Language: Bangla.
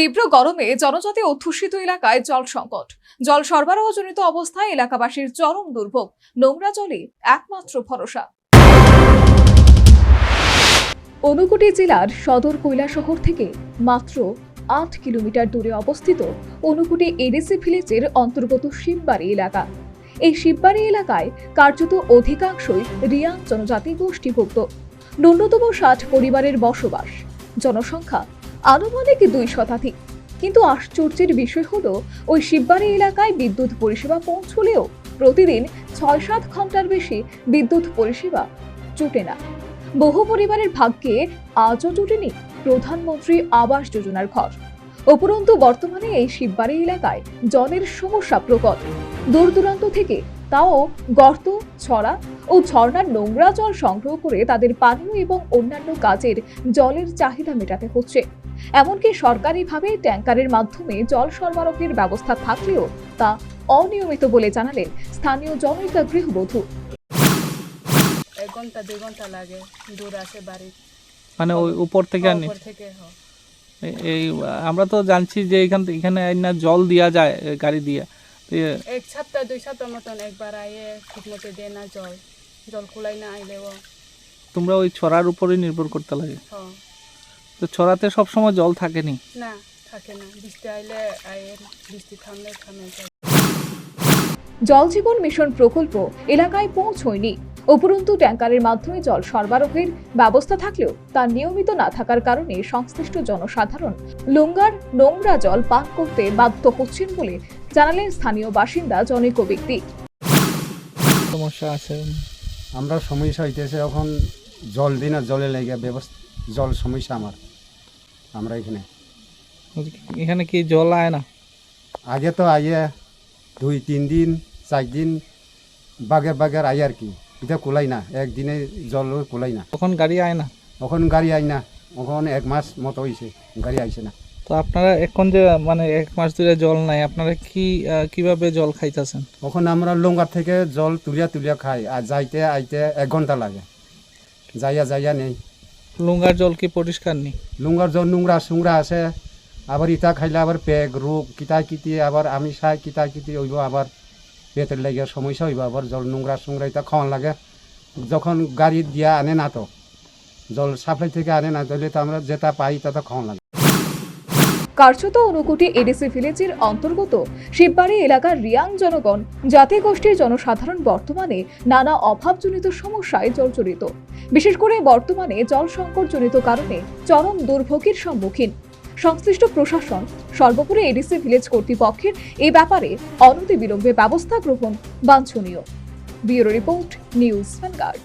তীব্র গরমে জনজাতি অধ্যুষিত এলাকায় জল সংকট। জল সরবরাহজনিত অবস্থায় এলাকাবাসীর চরম দুর্ভোগ। নোংরা জলে একমাত্র ভরসা। ঊনকোটি জেলার সদর কৈলা শহর থেকে মাত্র আট কিলোমিটার দূরে অবস্থিত ঊনকোটি এডিসি ভিলেজের অন্তর্গত শিববাড়ি এলাকা। এই শিববাড়ি এলাকায় কার্যত অধিকাংশই রিয়াং জনজাতি গোষ্ঠীভুক্ত। ন্যূনতম ষাট পরিবারের বসবাস। জনসংখ্যা আনুমানিক দুই শতাধিক। কিন্তু আশ্চর্যের বিষয় হলো, ওই শিববাড়ি এলাকায় বিদ্যুৎ পরিষেবা পৌঁছলেও প্রতিদিন ছয় সাত ঘণ্টার বেশি বিদ্যুৎ পরিষেবা জুটে না। বহু পরিবারের ভাগ্যে আজও জুটেনি প্রধানমন্ত্রী আবাস যোজনার ঘর। উপরন্তু বর্তমানে এই শিববাড়ি এলাকায় জলের সমস্যা প্রকট। দূর দূরান্ত থেকে তাও গর্ত, ছড়া ও ঝর্ণার নোংরা জল সংগ্রহ করে তাদের পানীয় এবং অন্যান্য কাজের জলের চাহিদা মেটাতে হচ্ছে। এমনকি সরকারিভাবে ট্যাঙ্কারের মাধ্যমে জল সরবরাহের ব্যবস্থা থাকলেও তা অনিয়মিত বলে জানালেন স্থানীয় জনৈকা গৃহবধূ। এক ঘণ্টা দুই ঘণ্টা লাগে দূর আসে বাড়ি। মানে ওই উপর থেকে আনি উপর থেকে হ। এই আমরা তো জানছি যে এখান এখানে না জল দেওয়া যায় গাড়ি দিয়ে। এক সপ্তাহ দুই সপ্তাহ মতন একবার আইয়ে ঠিক মতো দেয় না জল। জল কুলাই না আইলেও। তোমরা ওই ছড়ার উপরেই নির্ভর করতে লাগে। হ। তো ছড়াতে সবসময় জল থাকেনি? না থাকে না। বৃষ্টি আইলে বৃষ্টি থামলে থামে জল জীবন মিশন প্রকল্প এলাকায় পৌঁছয়নি। উপরন্তু ট্যাঙ্কারের মাধ্যমে জল সরবরাহের ব্যবস্থা থাকলেও তা নিয়মিত না থাকার কারণে সংশ্লিষ্ট জনসাধারণ লুঙ্গার নোংরা জল পান করতে বাধ্য হচ্ছেন বলে জানালেন স্থানীয় বাসিন্দা জনৈক ব্যক্তি। সমস্যা আছে। আমরা সমস্যা হইতেছে এখন জল দিই না জলে লেগে ব্যবস্থা জল সমস্যা আমার। আমরা এখানে। এখানে কি জল আয় না? আগে তো আইয়ে দুই তিন দিন চার দিন বাগের বাগের আই আর কি। এটা কোলাই না একদিনে জল কোলাই না। তখন গাড়ি আয় না? এখন গাড়ি আই না এখন এক মাস মতো হয়েছে গাড়ি আইছে না। তো আপনারা এখন যে মানে এক মাস ধরে জল নাই আপনারা কি কীভাবে জল খাইতেছেন? এখন আমরা লঙ্গার থেকে জল তুলিয়া তুলিয়া খাই আর যাইতে আইতে এক ঘণ্টা লাগে। যাইয়া যাইয়া নেই। লুঙ্গার জল কি পরিষ্কার নেই লুঙ্গার জল নোংরা সুংরা আছে। আবার ইটা খাইলে আবার পেগ, রোগ কিতা কিতি, আবার আমি খাই কিতা কিতি হইব, আবার পেটের লাগে সমস্যা হইব, আবার জল নোংরা সুংরা ইটা খাওয়ান লাগে। যখন গাড়ি দিয়া আনে না তো, জল সাপ্লাই থেকে আনে না, তাহলে তো আমরা যেটা পাই তা খাওয়ান লাগে। কার্যত অনুকুটি এডিসি ভিলেজের অন্তর্গত শিববাড়ি এলাকার রিয়াং জনগণ জাতি গোষ্ঠীর জনসাধারণ বর্তমানে নানা অভাবজনিত সমস্যায় জর্জরিত। বিশেষ করে বর্তমানে জল সংকটজনিত কারণে চরম দুর্ভোগের সম্মুখীন। সংশ্লিষ্ট প্রশাসন, সর্বোপরি এডিসি ভিলেজ কর্তৃপক্ষের এই ব্যাপারে অনতিবিলম্বে ব্যবস্থা গ্রহণ বাঞ্ছনীয়। Bureau report, news Vanguard.